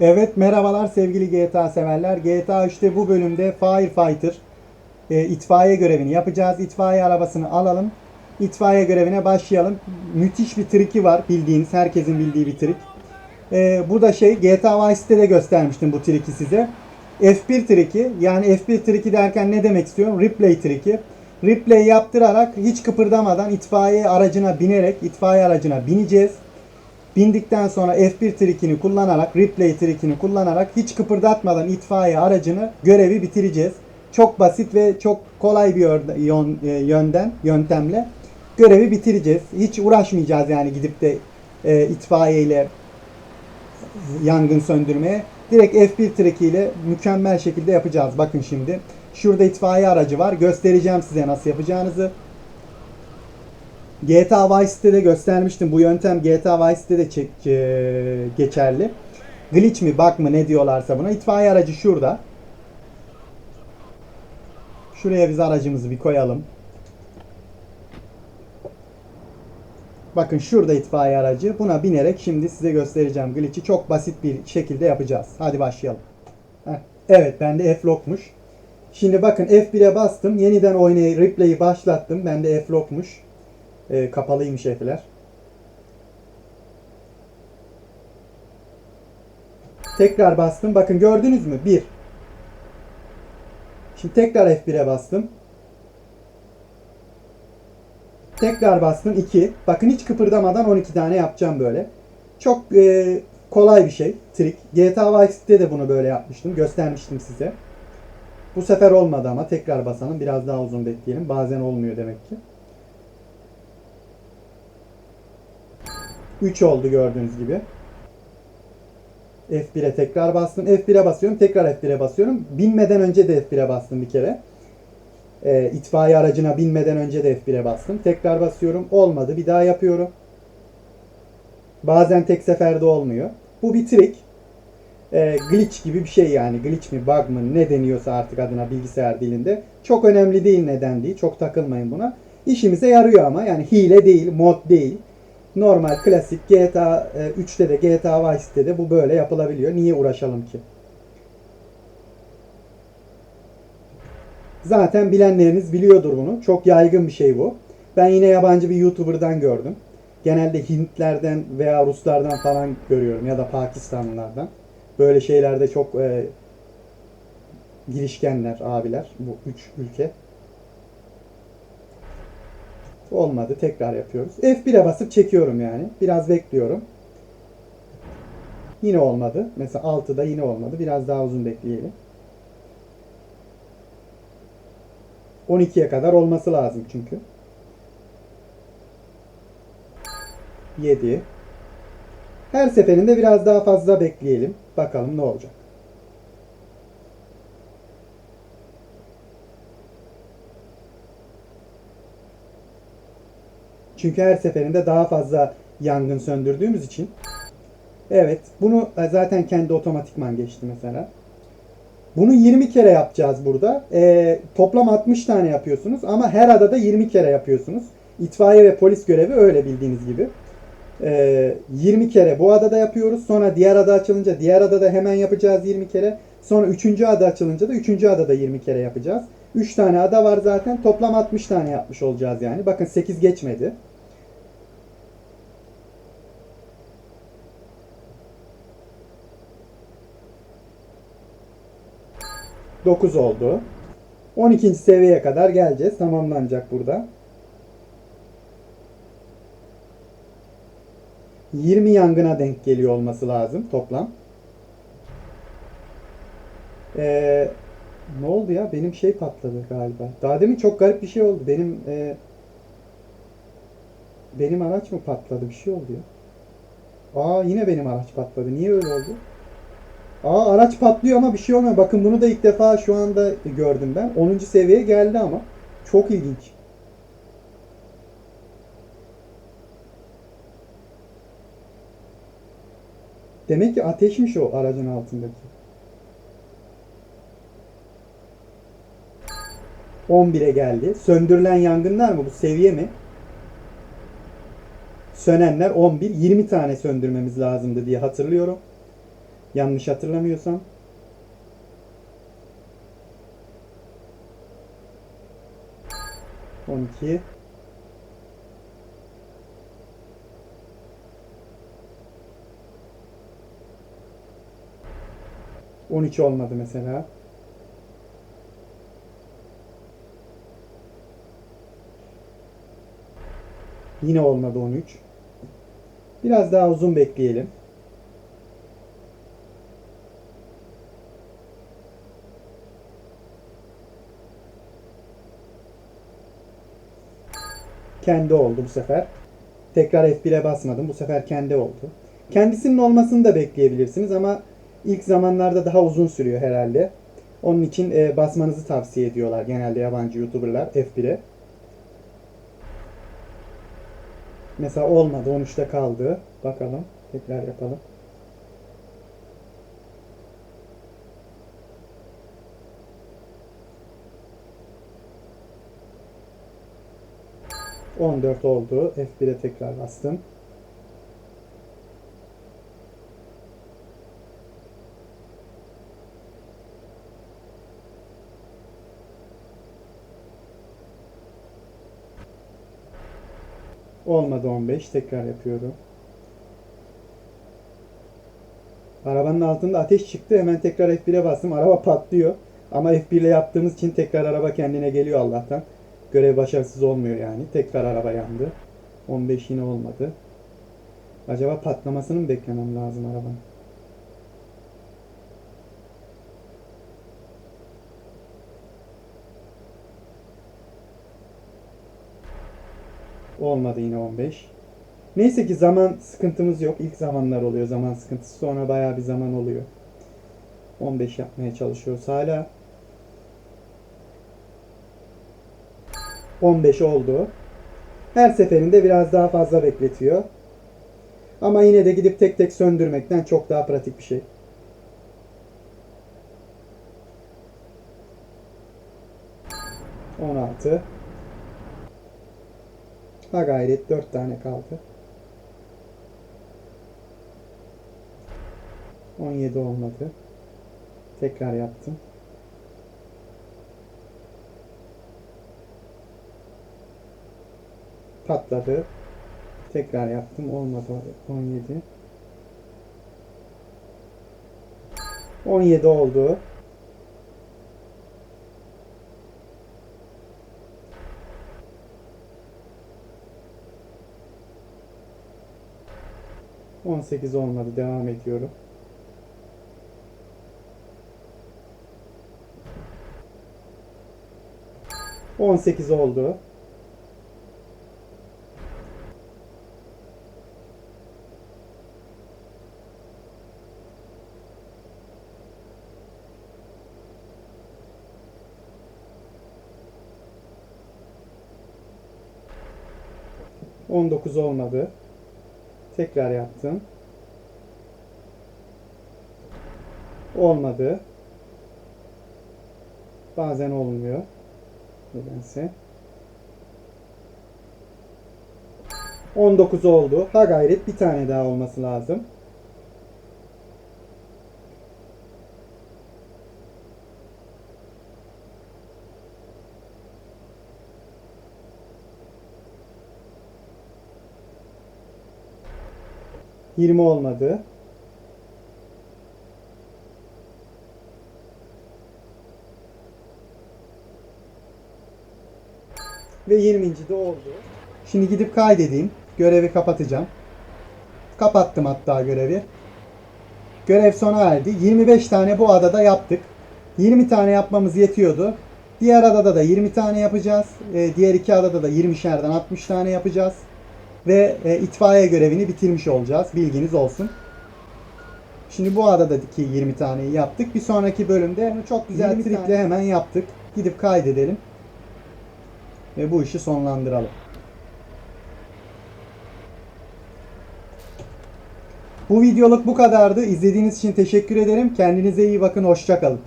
Evet merhabalar sevgili GTA severler. GTA 3'te bu bölümde Firefighter e, itfaiye görevini yapacağız. İtfaiye arabasını alalım. İtfaiye görevine başlayalım. Müthiş bir triki var bildiğiniz herkesin bildiği bir trik. E, bu da şey GTA Vice City'de de göstermiştim bu triki size. F1 triki yani F1 triki derken ne demek istiyorum? Replay triki. Replay yaptırarak hiç kıpırdamadan itfaiye aracına binerek itfaiye aracına bineceğiz. Bindikten sonra F1 trikini kullanarak, replay trikini kullanarak hiç kıpırdatmadan itfaiye aracını görevi bitireceğiz. Çok basit ve çok kolay bir e, yönden, yöntemle görevi bitireceğiz. Hiç uğraşmayacağız yani gidip de e, itfaiye ile yangın söndürmeye. Direkt F1 trikiyle mükemmel şekilde yapacağız. Bakın şimdi. Şurada itfaiye aracı var. Göstereceğim size nasıl yapacağınızı. GTA Vice City'de göstermiştim. Bu yöntem GTA Vice City'de çek- e, geçerli. Glitch mi bug mı ne diyorlarsa buna. İtfaiye aracı şurada. Şuraya biz aracımızı bir koyalım. Bakın şurada itfaiye aracı. Buna binerek şimdi size göstereceğim glitch'i. Çok basit bir şekilde yapacağız. Hadi başlayalım. Heh, Evet bende F-Lock'muş. Şimdi bakın F1'e bastım. Yeniden oynayı replay'i başlattım. Bende F-Lock'muş. Ee, kapalıymış F'ler. Tekrar bastım. Bakın gördünüz mü? 1. Şimdi tekrar F1'e bastım. Tekrar bastım 2. Bakın hiç kıpırdamadan 12 tane yapacağım böyle. Çok e, kolay bir şey. Trik. GTA Vice City'de de bunu böyle yapmıştım. Göstermiştim size. Bu sefer olmadı ama tekrar basalım. Biraz daha uzun bekleyelim. Bazen olmuyor demek ki. 3 oldu gördüğünüz gibi. F1'e tekrar bastım. F1'e basıyorum. Tekrar F1'e basıyorum. Binmeden önce de F1'e bastım bir kere. E, itfaiye aracına binmeden önce de F1'e bastım. Tekrar basıyorum. Olmadı. Bir daha yapıyorum. Bazen tek seferde olmuyor. Bu bir trik. E, glitch gibi bir şey yani. Glitch mi, bug mı ne deniyorsa artık adına bilgisayar dilinde. Çok önemli değil neden değil. Çok takılmayın buna. İşimize yarıyor ama yani hile değil, mod değil. Normal klasik GTA e, 3'te de GTA Vice City'de de bu böyle yapılabiliyor. Niye uğraşalım ki? Zaten bilenleriniz biliyordur bunu. Çok yaygın bir şey bu. Ben yine yabancı bir YouTuber'dan gördüm. Genelde Hintlerden veya Ruslardan falan görüyorum ya da Pakistanlılardan. Böyle şeylerde çok e, girişkenler, abiler bu üç ülke. Olmadı. Tekrar yapıyoruz. F1'e basıp çekiyorum yani. Biraz bekliyorum. Yine olmadı. Mesela 6'da yine olmadı. Biraz daha uzun bekleyelim. 12'ye kadar olması lazım çünkü. 7. Her seferinde biraz daha fazla bekleyelim. Bakalım ne olacak. Çünkü her seferinde daha fazla yangın söndürdüğümüz için. Evet, bunu e, zaten kendi otomatikman geçti mesela. Bunu 20 kere yapacağız burada. Ee, toplam 60 tane yapıyorsunuz ama her adada 20 kere yapıyorsunuz. İtfaiye ve polis görevi öyle bildiğiniz gibi. Ee, 20 kere bu adada yapıyoruz. Sonra diğer ada açılınca diğer adada hemen yapacağız 20 kere. Sonra 3. ada açılınca da 3. adada 20 kere yapacağız. 3 tane ada var zaten. Toplam 60 tane yapmış olacağız yani. Bakın 8 geçmedi. Dokuz oldu. 12. seviyeye kadar geleceğiz. Tamamlanacak burada. 20 yangına denk geliyor olması lazım toplam. Ee, ne oldu ya? Benim şey patladı galiba. Daha demin çok garip bir şey oldu. Benim e, benim araç mı patladı? Bir şey oldu ya. Aa yine benim araç patladı. Niye öyle oldu? Aa araç patlıyor ama bir şey olmuyor. Bakın bunu da ilk defa şu anda gördüm ben. 10. seviyeye geldi ama. Çok ilginç. Demek ki ateşmiş o aracın altındaki. 11'e geldi. Söndürülen yangınlar mı? Bu seviye mi? Sönenler 11. 20 tane söndürmemiz lazımdı diye hatırlıyorum. Yanlış hatırlamıyorsam. On iki. On iki olmadı mesela. Yine olmadı 13. Biraz daha uzun bekleyelim. Kendi oldu bu sefer. Tekrar F1'e basmadım. Bu sefer kendi oldu. Kendisinin olmasını da bekleyebilirsiniz ama ilk zamanlarda daha uzun sürüyor herhalde. Onun için e, basmanızı tavsiye ediyorlar genelde yabancı YouTuber'lar F1'e. Mesela olmadı. 13'te kaldı. Bakalım. Tekrar yapalım. ...14 oldu. F1'e tekrar bastım. Olmadı 15. Tekrar yapıyorum. Arabanın altında ateş çıktı. Hemen tekrar F1'e bastım. Araba patlıyor. Ama F1 ile yaptığımız için tekrar araba kendine geliyor Allah'tan. Görev başarısız olmuyor yani. Tekrar araba yandı. 15 yine olmadı. Acaba patlamasını mı beklemem lazım arabanın? Olmadı yine 15. Neyse ki zaman sıkıntımız yok. İlk zamanlar oluyor zaman sıkıntısı. Sonra bayağı bir zaman oluyor. 15 yapmaya çalışıyoruz hala. 15 oldu. Her seferinde biraz daha fazla bekletiyor. Ama yine de gidip tek tek söndürmekten çok daha pratik bir şey. On altı. Ha gayret 4 tane kaldı. 17 olmadı. Tekrar yaptım. Patladı. Tekrar yaptım. Olmadı. 17. 17 oldu. On sekiz olmadı. Devam ediyorum. On sekiz oldu. On dokuz olmadı. Tekrar yaptım. Olmadı. Bazen olmuyor. Nedense. 19 oldu. Ha gayret bir tane daha olması lazım. Yirmi olmadı. Ve 20. de oldu. Şimdi gidip kaydedeyim. Görevi kapatacağım. Kapattım hatta görevi. Görev sona erdi. 25 tane bu adada yaptık. 20 tane yapmamız yetiyordu. Diğer adada da 20 tane yapacağız. Ee, diğer iki adada da 20'şerden 60 tane yapacağız. Ve e, itfaiye görevini bitirmiş olacağız. Bilginiz olsun. Şimdi bu adadaki 20 taneyi yaptık. Bir sonraki bölümde çok güzel trikle hemen yaptık. Gidip kaydedelim. Ve bu işi sonlandıralım. Bu videoluk bu kadardı. İzlediğiniz için teşekkür ederim. Kendinize iyi bakın. Hoşçakalın.